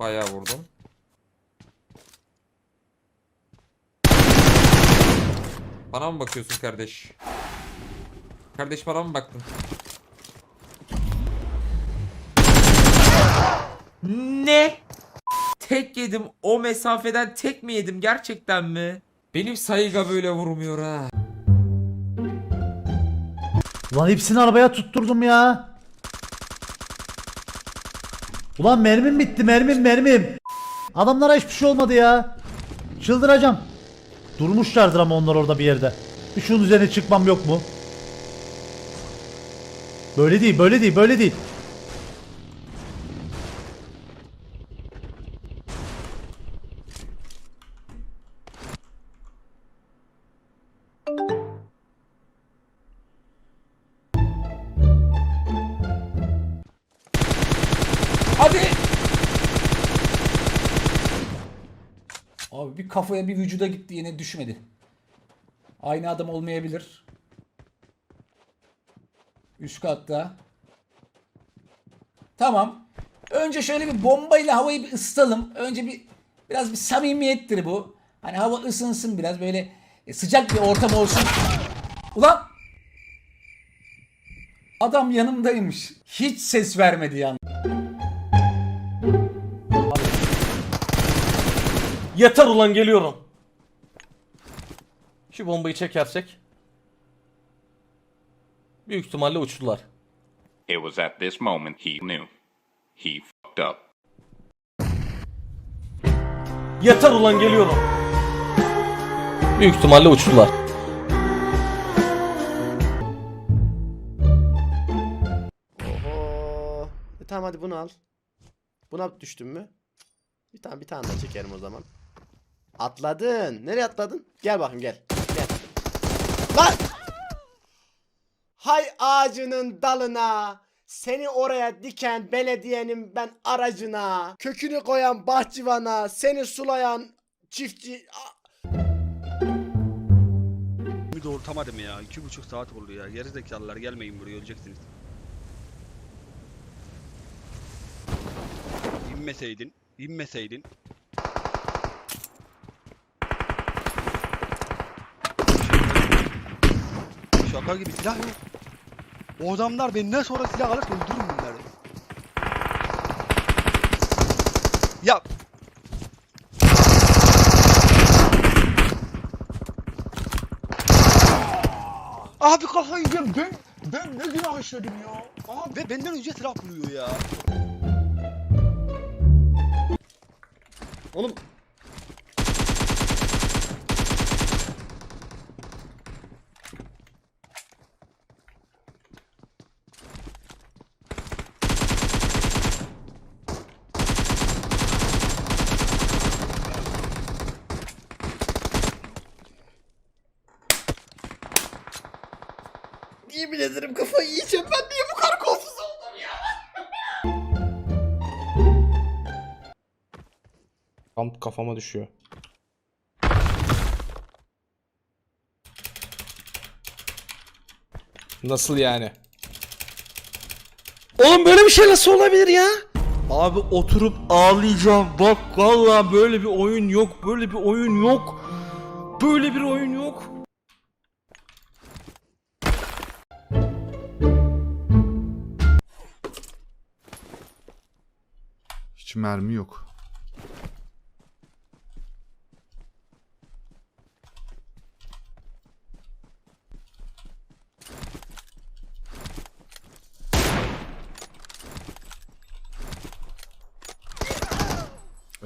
Bayağı vurdum. Bana mı bakıyorsun kardeş? Kardeş bana mı baktın? Ne? Tek yedim. O mesafeden tek mi yedim gerçekten mi? Benim sayıga böyle vurmuyor ha. Ulan hepsini arabaya tutturdum ya. Ulan mermim bitti mermim mermim. Adamlara hiçbir şey olmadı ya. Çıldıracağım. Durmuşlardır ama onlar orada bir yerde. Bir şunun üzerine çıkmam yok mu? Böyle değil böyle değil böyle değil. Bir kafaya bir vücuda gitti yine düşmedi. Aynı adam olmayabilir. Üst katta. Tamam. Önce şöyle bir bombayla havayı bir ısıtalım. Önce bir biraz bir samimiyettir bu. Hani hava ısınsın biraz böyle e, sıcak bir ortam olsun. Ulan Adam yanımdaymış. Hiç ses vermedi yani. Yeter ulan geliyorum. Şu bombayı çekersek. Büyük ihtimalle uçtular. It was at this moment he knew. He fucked up. Yeter ulan geliyorum. Büyük ihtimalle uçtular. Oho. E tamam hadi bunu al. Buna düştün mü? Bir tane bir tane daha çekerim o zaman. Atladın. Nereye atladın? Gel bakayım gel. Gel. Lan! Hay ağacının dalına. Seni oraya diken belediyenin ben aracına. Kökünü koyan bahçıvana. Seni sulayan çiftçi. Bir doğurtamadım ya. İki buçuk saat oldu ya. Geri zekalılar gelmeyin buraya öleceksiniz. İnmeseydin. inmeseydin. Şaka gibi silah yok. O adamlar benden sonra silah alırsa öldürürüm bunları. Ya Abi kafayı yiyeceğim ben ben ne günah işledim ya. Abi ve benden önce silah buluyor ya. Oğlum Kafama düşüyor. Nasıl yani? Oğlum böyle bir şey nasıl olabilir ya? Abi oturup ağlayacağım. Bak vallahi böyle bir oyun yok. Böyle bir oyun yok. Böyle bir oyun yok. Hiç mermi yok.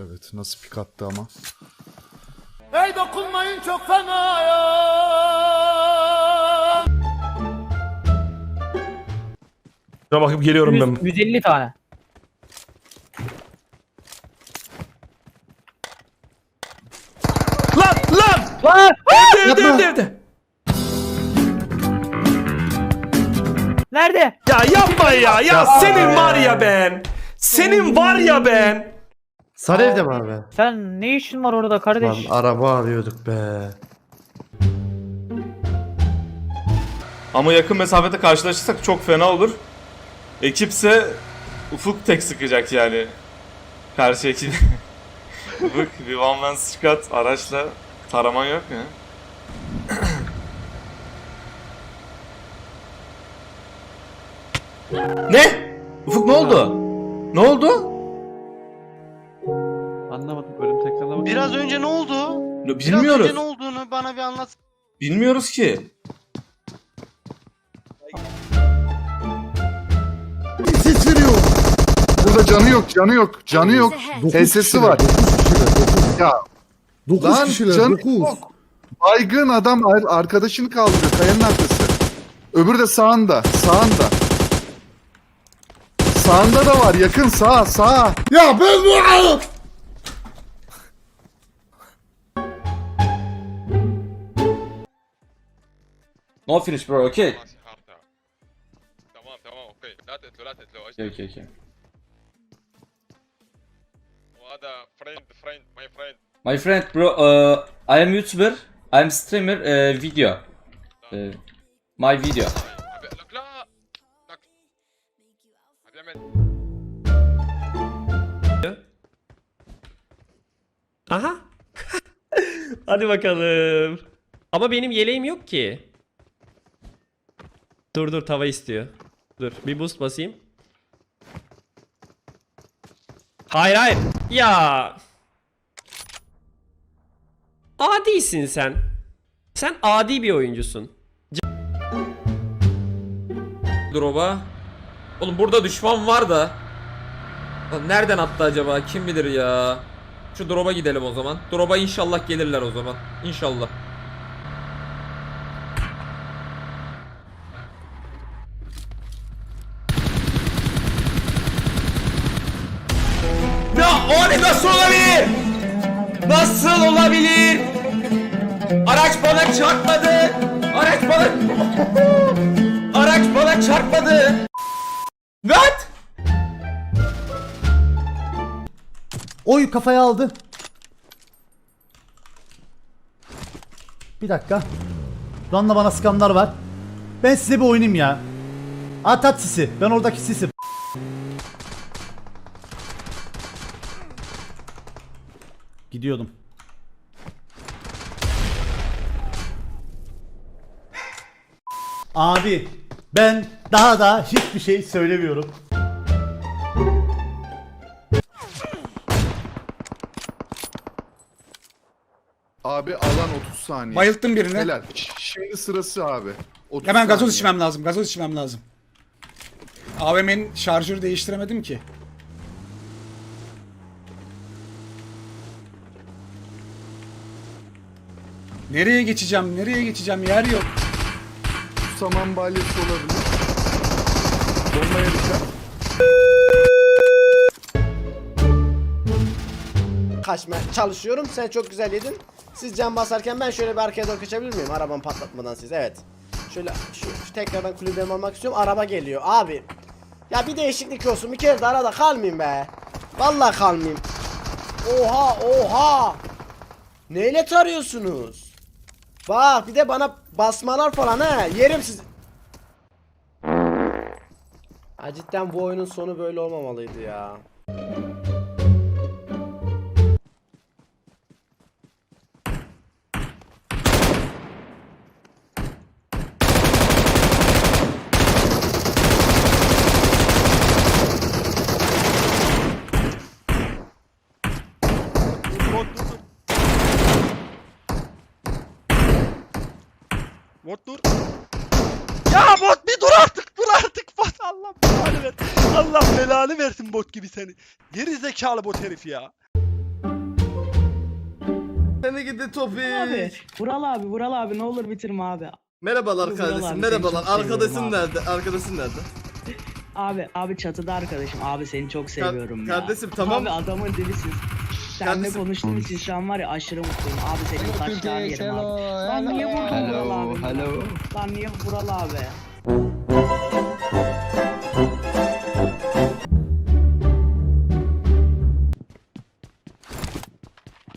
Evet nasıl pik attı ama. Hey dokunmayın çok fena ya. Şuna bakıp geliyorum ben. 150 tane. Lan lan! Lan! Evde evde evde evde. Nerede? Ya yapma ya. Ya senin var ya ben. Senin var ya ben. Sarı evde mi abi? Sen ne işin var orada Lan kardeş? araba arıyorduk be. Ama yakın mesafede karşılaşırsak çok fena olur. Ekipse Ufuk tek sıkacak yani. Karşıdaki Bak bir one man squad araçla taraman yok mu? Ne? Ufuk ne oldu? Ne oldu? Ne oldu? Biraz Bilmiyoruz. önce ne olduğunu bana bir anlat. Bilmiyoruz ki. Ses veriyor. Burada canı yok, canı yok, canı yok. SS'i var. Ya. Lan canı yok. Baygın adam ar- arkadaşını kaldırıyor kayanın arkası. Öbürü de sağında, sağında. Sağında da var, yakın sağ, sağ. Ya ben bu No finish bro, okay. Tamam tamam okey. لا تقتلوا لا تقتلوا Okay, okay, okay. وهذا فريند فريند ماي فريند My friend bro, uh, I am YouTuber, I am streamer, uh, video. Uh, my video. لك لا لك عم يعمل Aha. Hadi bakalım. Ama benim yeleğim yok ki. Dur dur tava istiyor. Dur bir boost basayım. Hayır hayır. Ya. Adisin sen. Sen adi bir oyuncusun. Drop'a. Oğlum burada düşman var da. Nereden attı acaba? Kim bilir ya. Şu drop'a gidelim o zaman. Drop'a inşallah gelirler o zaman. İnşallah. Nasıl olabilir? Araç bana çarpmadı. Araç bana... Araç bana çarpmadı. What? Oy kafaya aldı. Bir dakika. Şu anda bana skamlar var. Ben size bir oynayayım ya. At at sisi. Ben oradaki sisim. Gidiyordum. Abi ben daha da hiçbir şey söylemiyorum. Abi alan 30 saniye. Bayılttım birini. Helal. Ş- Şimdi sırası abi. 30 Hemen gazoz saniye. içmem lazım. Gazoz içmem lazım. AVM'nin şarjörü değiştiremedim ki. Nereye geçeceğim? Nereye geçeceğim? Yer yok. Saman balyası olabilir. Bombaya dikkat. Kaçmaya çalışıyorum. Sen çok güzel yedin. Siz can basarken ben şöyle bir arkaya doğru kaçabilir miyim? Arabamı patlatmadan siz. Evet. Şöyle şu, şu tekrardan kulübemi almak istiyorum. Araba geliyor. Abi. Ya bir değişiklik olsun. Bir kere de arada kalmayayım be. Vallahi kalmayayım. Oha oha. Neyle tarıyorsunuz? Bak bir de bana basmalar falan ha. Yerim siz. Ha bu oyunun sonu böyle olmamalıydı ya. Bot dur. Ya bot bir dur artık dur artık bot Allah belanı ver. Allah belanı versin bot gibi seni. Geri zekalı bot herif ya. Seni gidi topi. Abi, Vural abi, Vural abi ne olur bitirme abi. Merhabalar Vural kardeşim. abi, Merhabalar. seni çok Arkadaşın seviyorum nerede? Arkadaşın nerede? Abi, abi çatıda arkadaşım. Abi seni çok seviyorum ya. kardeşim, tamam. Abi adamın dilisin. Seninle Kardeşim- konuştuğum için şu an var ya aşırı mutluyum. Abi senin taşlar yerim abi. Lan niye vurdun Vural abi? Hello. Lan niye Vural abi?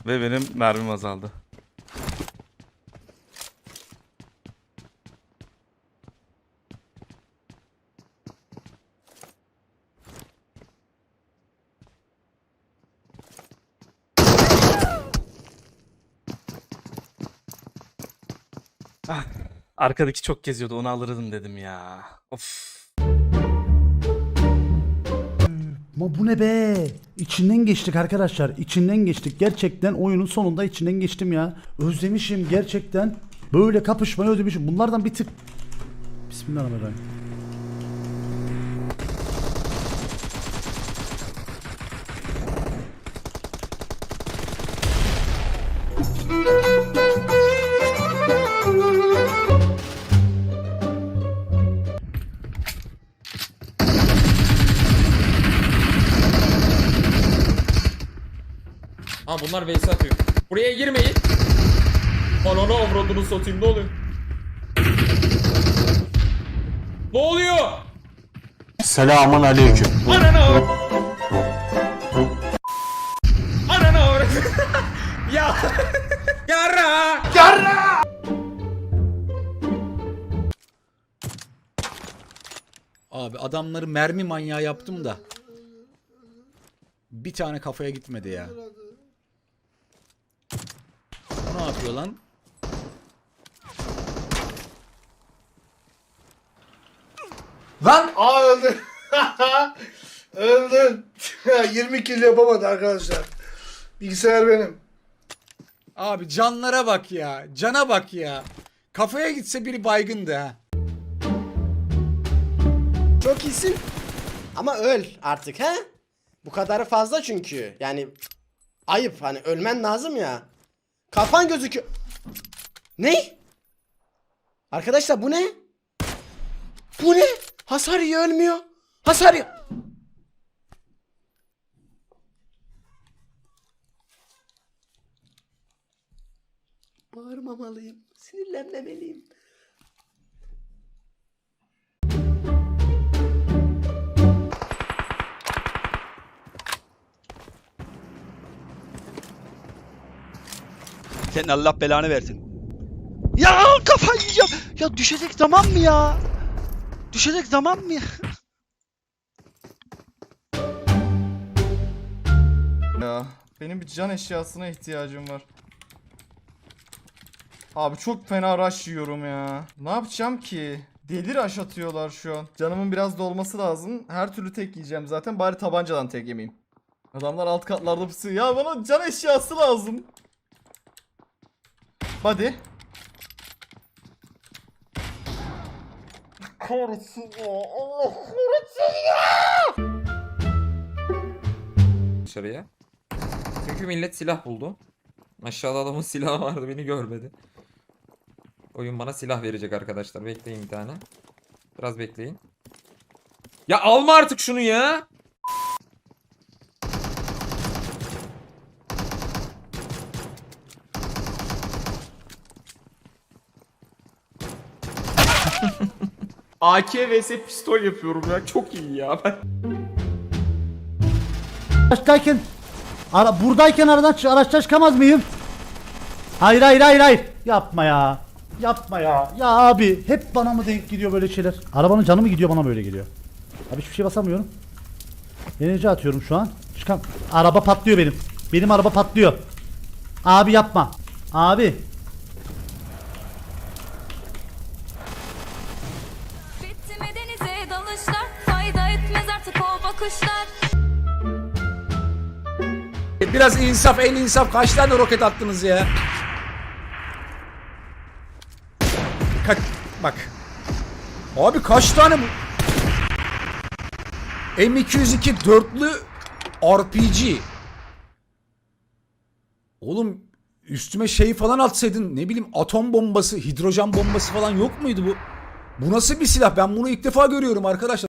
Ve benim mermim azaldı. Arkadaki çok geziyordu onu alırdım dedim ya. Of. Ama bu ne be? İçinden geçtik arkadaşlar. İçinden geçtik. Gerçekten oyunun sonunda içinden geçtim ya. Özlemişim gerçekten. Böyle kapışmayı özlemişim. Bunlardan bir tık... Bismillahirrahmanirrahim. Ha bunlar vs atıyor. Buraya girmeyin. Ananı avradını satayım ne oluyor? Ne oluyor? Selamun aleyküm. Ananı avradı. Ananı ya. Yara. Abi adamları mermi manyağı yaptım da. Bir tane kafaya gitmedi ya. Ne yapıyor lan? Lan! Aa öldü. Öldün. 20 kill yapamadı arkadaşlar. Bilgisayar benim. Abi canlara bak ya. Cana bak ya. Kafaya gitse biri baygındı ha. Çok iyisin. Ama öl artık he? Bu kadarı fazla çünkü. Yani ayıp hani ölmen lazım ya. Kafan gözüküyor. Ne? Arkadaşlar bu ne? Bu ne? Hasar yiyor ölmüyor. Hasar yiyor. Bağırmamalıyım. Sinirlenmemeliyim. Senin Allah belanı versin. Ya kafayı yiyeceğim. Ya düşecek zaman mı ya? Düşecek zaman mı ya? Ya benim bir can eşyasına ihtiyacım var. Abi çok fena rush yiyorum ya. Ne yapacağım ki? Deli rush atıyorlar şu an. Canımın biraz dolması lazım. Her türlü tek yiyeceğim zaten. Bari tabancadan tek yemeyeyim. Adamlar alt katlarda pusuyor. Ya bana can eşyası lazım. Hadi. Kahretsin ya. Allah kahretsin ya. Dışarıya. Çünkü millet silah buldu. Aşağıda adamın silahı vardı beni görmedi. Oyun bana silah verecek arkadaşlar. Bekleyin bir tane. Biraz bekleyin. Ya alma artık şunu ya. AK vs pistol yapıyorum ya. Çok iyi ya. Ben Araçtayken ara, buradayken aradan araçtan çıkamaz mıyım? Hayır hayır hayır hayır. Yapma ya. Yapma ya. Ya abi hep bana mı denk gidiyor böyle şeyler? Arabanın canı mı gidiyor bana mı öyle geliyor? Abi hiçbir şey basamıyorum. Enerji atıyorum şu an. Çıkan araba patlıyor benim. Benim araba patlıyor. Abi yapma. Abi. Biraz insaf el insaf kaç tane roket attınız ya? Kaç bak. Abi kaç tane bu? M202 dörtlü RPG. Oğlum üstüme şey falan atsaydın ne bileyim atom bombası, hidrojen bombası falan yok muydu bu? Bu nasıl bir silah? Ben bunu ilk defa görüyorum arkadaşlar.